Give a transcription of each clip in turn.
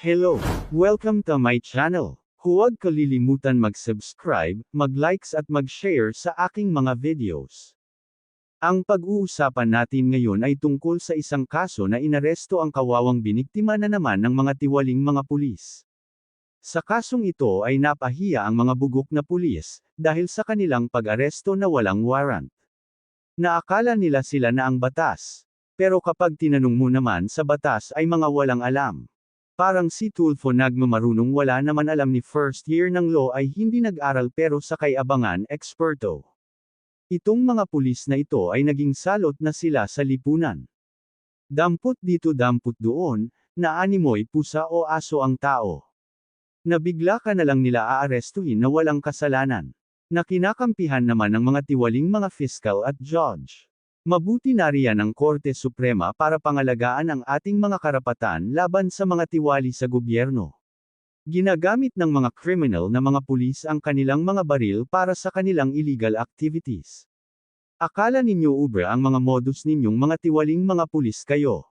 Hello! Welcome to my channel. Huwag kalilimutan mag-subscribe, mag-likes at mag-share sa aking mga videos. Ang pag-uusapan natin ngayon ay tungkol sa isang kaso na inaresto ang kawawang biniktima na naman ng mga tiwaling mga pulis. Sa kasong ito ay napahiya ang mga bugok na pulis, dahil sa kanilang pag-aresto na walang warrant. Naakala nila sila na ang batas. Pero kapag tinanong mo naman sa batas ay mga walang alam. Parang si Tulfo nagmamarunong wala naman alam ni first year ng law ay hindi nag-aral pero sa kay abangan eksperto. Itong mga pulis na ito ay naging salot na sila sa lipunan. Dampot dito dampot doon, na animoy pusa o aso ang tao. Nabigla ka na lang nila aarestuhin na walang kasalanan. Na kinakampihan naman ng mga tiwaling mga fiscal at judge. Mabuti na riyan ang Korte Suprema para pangalagaan ang ating mga karapatan laban sa mga tiwali sa gobyerno. Ginagamit ng mga criminal na mga pulis ang kanilang mga baril para sa kanilang illegal activities. Akala ninyo ubra ang mga modus ninyong mga tiwaling mga pulis kayo.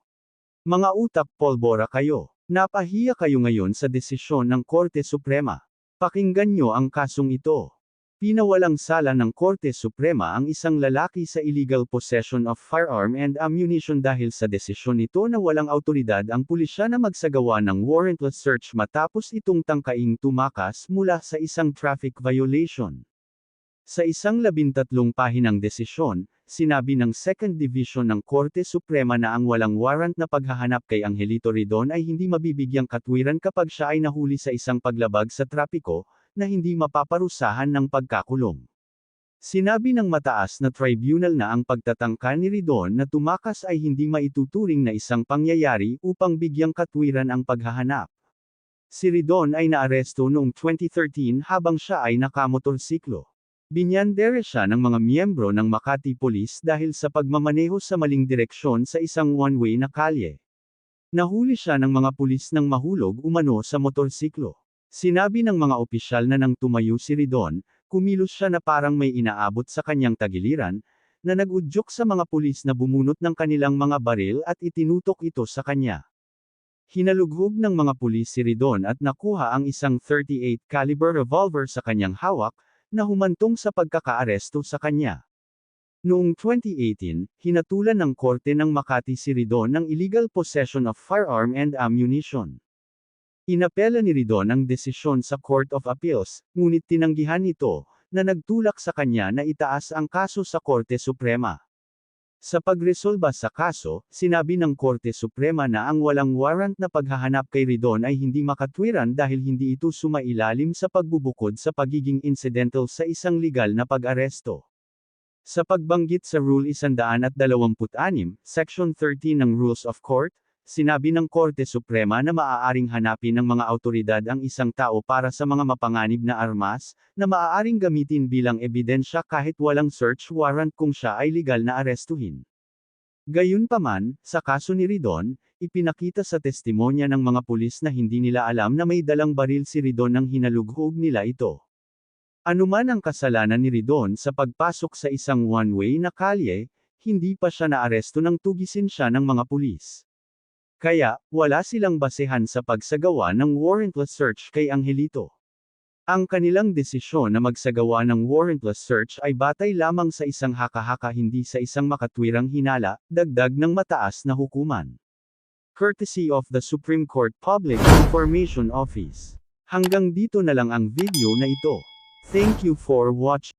Mga utak polbora kayo. Napahiya kayo ngayon sa desisyon ng Korte Suprema. Pakinggan nyo ang kasong ito. Pinawalang sala ng Korte Suprema ang isang lalaki sa illegal possession of firearm and ammunition dahil sa desisyon nito na walang autoridad ang pulisya na magsagawa ng warrantless search matapos itong tangkaing tumakas mula sa isang traffic violation. Sa isang labintatlong pahinang desisyon, sinabi ng Second Division ng Korte Suprema na ang walang warrant na paghahanap kay Angelito Ridon ay hindi mabibigyang katwiran kapag siya ay nahuli sa isang paglabag sa trapiko, na hindi mapaparusahan ng pagkakulong. Sinabi ng mataas na tribunal na ang pagtatangka ni Ridon na tumakas ay hindi maituturing na isang pangyayari upang bigyang katwiran ang paghahanap. Si Ridon ay naaresto noong 2013 habang siya ay nakamotorsiklo. Binyandere siya ng mga miyembro ng Makati Police dahil sa pagmamaneho sa maling direksyon sa isang one-way na kalye. Nahuli siya ng mga pulis ng mahulog umano sa motorsiklo. Sinabi ng mga opisyal na nang tumayo si Ridon, kumilos siya na parang may inaabot sa kanyang tagiliran, na nagudyok sa mga pulis na bumunot ng kanilang mga baril at itinutok ito sa kanya. Hinalughog ng mga pulis si Ridon at nakuha ang isang 38 caliber revolver sa kanyang hawak, na humantong sa pagkakaaresto sa kanya. Noong 2018, hinatulan ng korte ng Makati si Ridon ng illegal possession of firearm and ammunition. Inapela ni Ridon ang desisyon sa Court of Appeals, ngunit tinanggihan ito, na nagtulak sa kanya na itaas ang kaso sa Korte Suprema. Sa pagresolba sa kaso, sinabi ng Korte Suprema na ang walang warrant na paghahanap kay Ridon ay hindi makatwiran dahil hindi ito sumailalim sa pagbubukod sa pagiging incidental sa isang legal na pag-aresto. Sa pagbanggit sa Rule 126, Section 13 ng Rules of Court, sinabi ng Korte Suprema na maaaring hanapin ng mga autoridad ang isang tao para sa mga mapanganib na armas, na maaaring gamitin bilang ebidensya kahit walang search warrant kung siya ay legal na arestuhin. Gayunpaman, sa kaso ni Ridon, ipinakita sa testimonya ng mga pulis na hindi nila alam na may dalang baril si Ridon nang hinalughog nila ito. Anuman ang kasalanan ni Ridon sa pagpasok sa isang one-way na kalye, hindi pa siya naaresto nang tugisin siya ng mga pulis. Kaya, wala silang basehan sa pagsagawa ng warrantless search kay Angelito. Ang kanilang desisyon na magsagawa ng warrantless search ay batay lamang sa isang haka-haka hindi sa isang makatwirang hinala, dagdag ng mataas na hukuman. Courtesy of the Supreme Court Public Information Office. Hanggang dito na lang ang video na ito. Thank you for watching.